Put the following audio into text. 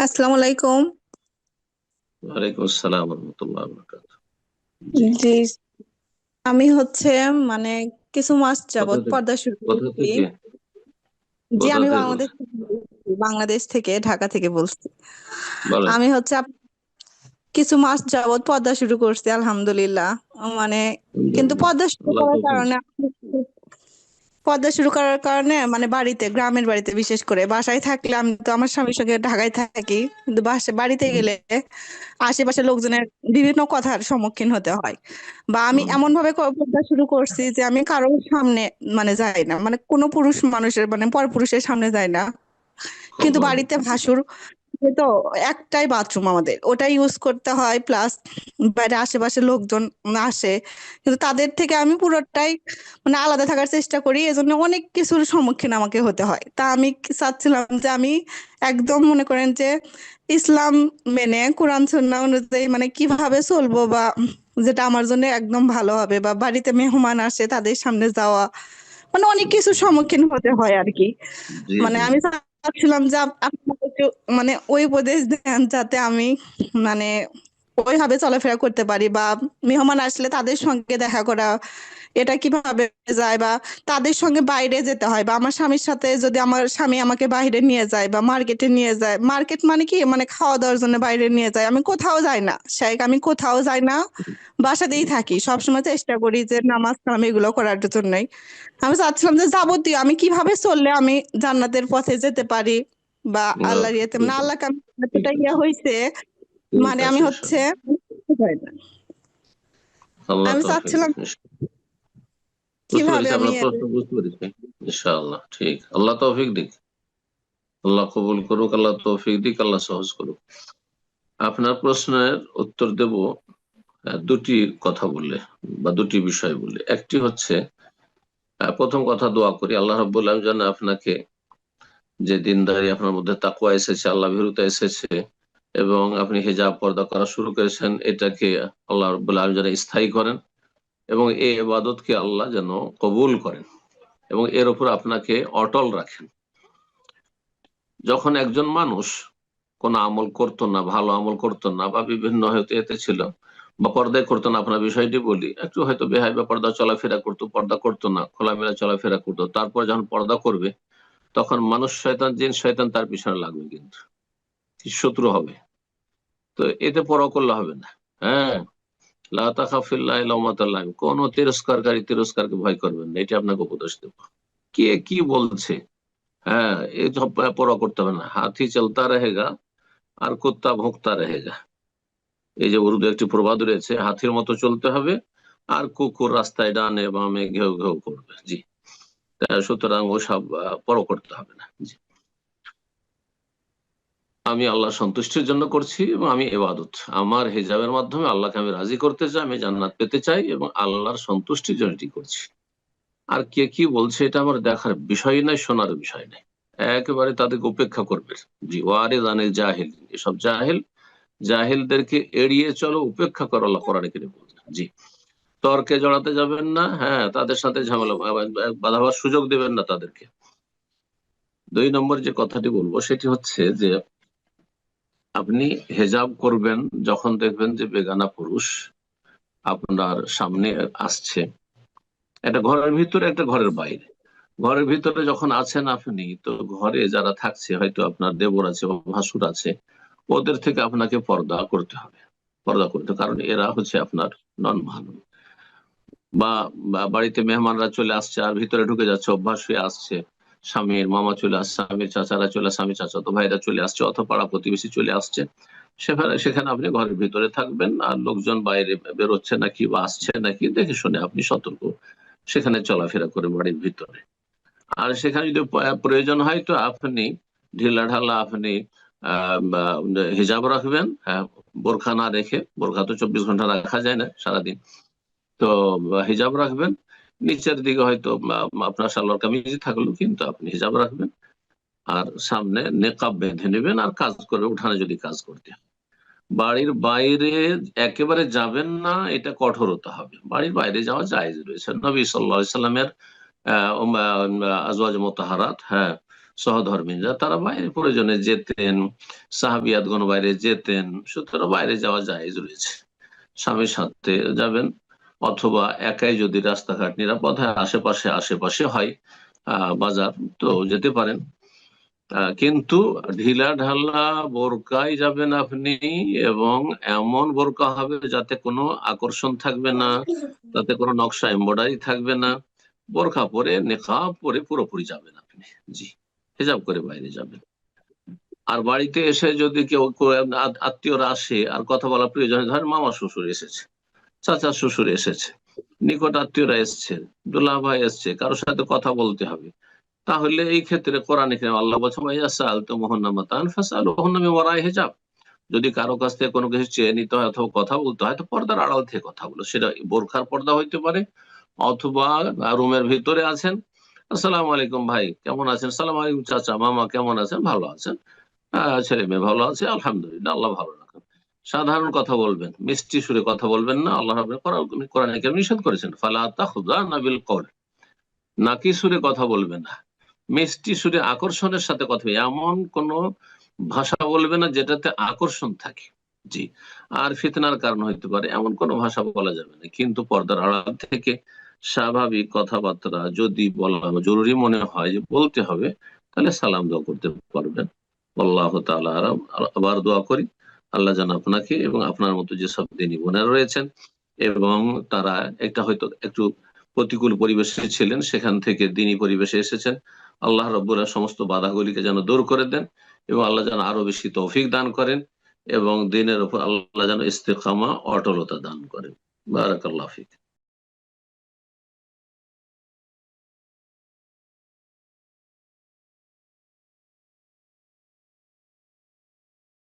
আসসালামু আলাইকুম। ওয়ালাইকুম আসসালাম রহমতুল্লাহ বরকাত জি আমি হচ্ছে মানে কিছু মাস যাবত পর্দা শুরু করছি জি আমি বাংলাদেশ থেকে বাংলাদেশ থেকে ঢাকা থেকে বলছি। আমি হচ্ছে কিছু মাস যাবত পর্দা শুরু করছি আলহামদুলিল্লাহ। মানে কিন্তু পর্দা শুরু করার কারণে পর্দা শুরু করার কারণে মানে বাড়িতে গ্রামের বাড়িতে বিশেষ করে বাসায় থাকলে আমি তো আমার স্বামীর সঙ্গে ঢাকায় থাকি কিন্তু বাসা বাড়িতে গেলে আশেপাশে লোকজনের বিভিন্ন কথার সম্মুখীন হতে হয়। বা আমি এমন ভাবে পর্দা শুরু করছি যে আমি কারোর সামনে মানে যাই না মানে কোনো পুরুষ মানুষের মানে পরপুরুষের সামনে যাই না। কিন্তু বাড়িতে ভাসুর তো একটাই বাথরুম আমাদের। ওটা ইউজ করতে হয় প্লাস বাইরে আশেপাশে লোকজন আসে। কিন্তু তাদের থেকে আমি পুরোটাই মানে আলাদা থাকার চেষ্টা করি এজন্য অনেক কিছুর সম্মুখীন আমাকে হতে হয়। তা আমি চাচ্ছিলাম যে আমি একদম মনে করেন যে ইসলাম মেনে কোরআন সুন্নাহ অনুযায়ী মানে কীভাবে চলবো বা যেটা আমার জন্য একদম ভালো হবে বা বাড়িতে মেহমান আসে তাদের সামনে যাওয়া মানে অনেক কিছুর সম্মুখীন হতে হয় আর কি। মানে আমি চাচ্ছিলাম যে আপ- আপনি একটু মানে ওই উপদেশ দেন যাতে আমি মানে ওইভাবে চলাফেরা করতে পারি বা মেহমান আসলে তাদের সঙ্গে দেখা করা এটা কীভাবে যায় বা তাদের সঙ্গে বাইরে যেতে হয় বা আমার স্বামীর সাথে যদি আমার স্বামী আমাকে বাইরে নিয়ে যায় বা মার্কেটে নিয়ে যায় মার্কেট মানে কি? মানে খাওয়া দাওয়ার জন্য বাইরে নিয়ে যায় আমি কোথাও যাই না। শাইখ আমি কোথাও যাই না বাসাতেই থাকি। সবসময় চেষ্টা করি যে নামাজ কালাম এগুলো করার জন্যই। আমি চাচ্ছিলাম যে যাবতীয় আমি কীভাবে চললে আমি জান্নাতের পথে যেতে পারি বা না, আল্লাহর ইয়েতে মানে আল্লাহকে আমি ইয়ে হয়েছে মানে আমি হচ্ছে আমি চাচ্ছিলাম কীভাবে আমি ইনশাআল্লাহ ঠিক। আল্লাহ তৌফিক দিক। আল্লাহ কবুল করুক আল্লাহ তৌফিক দিক আল্লাহ সহজ করুক। আপনার প্রশ্নের উত্তর দেব দুটি কথা বলে বা দুটি বিষয় বলে একটি হচ্ছে আহ, প্রথম কথা দোয়া করি। আল্লাহ রাব্বুল আলামিন যেন আপনাকে যে দিনদারি আপনার মধ্যে তাকুয়া এসেছে আল্লাহ ভীরুতা এসেছে এবং আপনি হেজাব পর্দা করা শুরু করেছেন, এটাকে আল্লাহ রব্বুল যেন স্থায়ী করেন এবং এই ইবাদতকে আল্লাহ যেন কবুল করেন এবং এর উপর আপনাকে অটল রাখেন। যখন একজন মানুষ কোন আমল করতো না, ভালো আমল করতো না বা বিভিন্ন হয়তো এতে ছিল বা পর্দায় করতো না, আপনার বিষয়টি বলি, একটু হয়তো বেহাই বা পর্দা চলাফেরা করতো, পর্দা করতো না, খোলামেলা চলাফেরা করতো, তারপর যখন পর্দা করবে, তখন মানুষ শয়তান, জিন, শয়তান তার পিছনে লাগবে কিন্তু। শত্রু হবে। তো এতে পর করলে হবে না। হ্যাঁ? কোন তিরস্কারকে ভয় করবেন না। আপনাকে উপদেশ দেব। কে কি বলছে? হ্যাঁ করতে হবে না। হাতি চলতা রেগা আর কুত্তা ভোক্তা রেগা এই যে উর্দু একটি প্রবাদ রয়েছে, হাতির মতো চলতে হবে আর কুকুর রাস্তায় ডানে বামে ঘেউ ঘেউ করবে। জি। সুতরাং ও সব পর করতে হবে না। জি। আমি আল্লাহ সন্তুষ্টির জন্য করছি এবং আমি এবাদত আমার হেজাবের মাধ্যমে আল্লাহকে আমি রাজি করতে চাই, আমি জান্নাত পেতে চাই এবং আল্লাহর সন্তুষ্টির জন্য এটি করছি। আর কে কি বলছে এটা আমার দেখার বিষয় নাই, শোনার বিষয় নাই। একেবারে তাদেরকে উপেক্ষা করবে। জি ওয়ারে জানিল জাহিল, এসব জাহিল, জাহিলদেরকে এড়িয়ে চলো, উপেক্ষা করো, আল্লাহ কোরআনে কিনে বলছেন জি, তর্কে জড়াতে যাবেন না হ্যাঁ তাদের সাথে ঝামেলা বাধাবার সুযোগ দেবেন না তাদেরকে। দুই নম্বর যে কথাটি বলব, সেটি হচ্ছে যে আপনি হেজাব করবেন, যখন দেখবেন যে বেগানা পুরুষ আপনার সামনে আসছে। একটা ঘরের ভিতরে, একটা ঘরের বাইরে। ঘরের ভিতরে যখন আছেন আপনি, তো ঘরে যারা থাকছে, হয়তো আপনার দেবর আছে বা ভাসুর আছে, ওদের থেকে আপনাকে পর্দা করতে হবে। পর্দা করতে কারণ এরা হচ্ছে আপনার নন ভালো বা বাড়িতে মেহমানরা চলে আসছে, আর ভিতরে ঢুকে যাচ্ছে, অভ্যাস হয়ে আসছে। স্বামীর মামা চলে আসছে স্বামীর চাচারা চলে স্বামী চাচা তো ভাইরা চলে আসছে অথবা পাড়া প্রতিবেশী চলে আসছে। সেখানে সেখানে আপনি ঘরের ভিতরে থাকবেন আর লোকজন বাইরে বেরোচ্ছে নাকি বা আসছে নাকি দেখে শুনে আপনি সতর্ক। সেখানে চলাফেরা করে বাড়ির ভিতরে। আর সেখানে যদি প্রয়োজন হয় তো আপনি ঢিলা ঢালা আপনি হিজাব রাখবেন। হ্যাঁ, বোরখা না রেখে বোরখা তো চব্বিশ ঘণ্টা রাখা যায় না সারাদিন। তো হিজাব রাখবেন। নিচের দিকে হয়তো আপনার সালোয়ার কামিজ থাকল, কিন্তু আপনি হিজাব রাখবেন। আর সামনে নেকাব বেঁধে নেবেন আর কাজ করবে উঠানে যদি কাজ করতে হয়। বাড়ির বাইরে একেবারে যাবেন না, এটা কঠোরতা হবে। বাড়ির বাইরে যাওয়া জায়েজ রয়েছে। নবী সাল্লাহ সাল্লামের আজওয়াজ মোতাহারাত হ্যাঁ সহধর্মীরা তারা বাইরে প্রয়োজনে যেতেন, সাহাবিয়াতগণ বাইরে যেতেন, সুতরাং বাইরে যাওয়া জায়েজ রয়েছে। স্বামীর সাথে যাবেন অথবা একাই যদি রাস্তাঘাট নিরাপদ হয়, আশেপাশে আশেপাশে হয় বাজার তো যেতে পারেন। কিন্তু ঢিলা ঢালা বোরকায় যাবেন আপনি এবং এমন বোরকা হবে যাতে কোনো আকর্ষণ থাকবে না, তাতে কোনো নকশা এম্বয়ডারি থাকবে না, বোরখা পরে, নেকাব পরে পুরোপুরি যাবেন আপনি। জি, হেজাব করে বাইরে যাবেন। আর বাড়িতে এসে যদি কেউ আত্মীয়রা আসে, আর কথা বলা প্রয়োজন ধরেন মামা শ্বশুর এসেছে। চাচা শ্বশুর এসেছে, নিকট আত্মীয়রা এসছে দুলা ভাই এসছে, কারোর সাথে কথা বলতে হবে। তাহলে এই ক্ষেত্রে কোরআন আল্লাহ বলছে আল তো মোহনামাতান ফাসাল মোহনামে ওরাই হেজাব। যদি কারও কাছ থেকে কোনো কিছু চেয়ে নিতে হয় অথবা কথা বলতে হয়, তো পর্দার আড়াল থেকে কথা বলো। সেটা বোরখার পর্দা হইতে পারে অথবা রুমের ভিতরে আছেন। আসসালামু আলাইকুম ভাই, কেমন আছেন? সালাম আলাইকুম চাচা, মামা কেমন আছেন? ভালো আছেন। ছেলে মেয়ে ভালো আছে? আলহামদুলিল্লাহ, আল্লাহ ভালো সাধারণ কথা বলবেন, মিষ্টি সুরে কথা বলবেন না, আল্লাহ কোরআন কেমন নিষেধ করেছেন। ফালা তাখুদা নাবিল নাকি সুরে কথা বলবেন না। মিষ্টি সুরে আকর্ষণের সাথে কথা এমন কোন ভাষা বলবে না যেটাতে আকর্ষণ থাকে। জি, আর ফিতনার কারণ হইতে পারে, এমন কোন ভাষা বলা যাবে না। কিন্তু পর্দার আড়াল থেকে স্বাভাবিক কথাবার্তা যদি বলা জরুরি মনে হয় যে বলতে হবে, তাহলে সালাম দোয়া করতে পারবেন। আল্লাহ আরাম। আবার দোয়া করি। আল্লাহ যেন আপনাকে এবং আপনার মতো যেসব দিনী বোনেরা রয়েছেন এবং তারা একটা হয়তো একটু প্রতিকূল পরিবেশে ছিলেন, সেখান থেকে দিনী পরিবেশে এসেছেন। আল্লাহ রব্বুরা সমস্ত বাধাগুলিকে যেন দূর করে দেন এবং আল্লাহ যেন আরও বেশি তৌফিক দান করেন এবং দিনের উপর আল্লাহ যেন ইস্তেকামা, অটলতা দান করেন। বারাকাল্লাহ ফিক।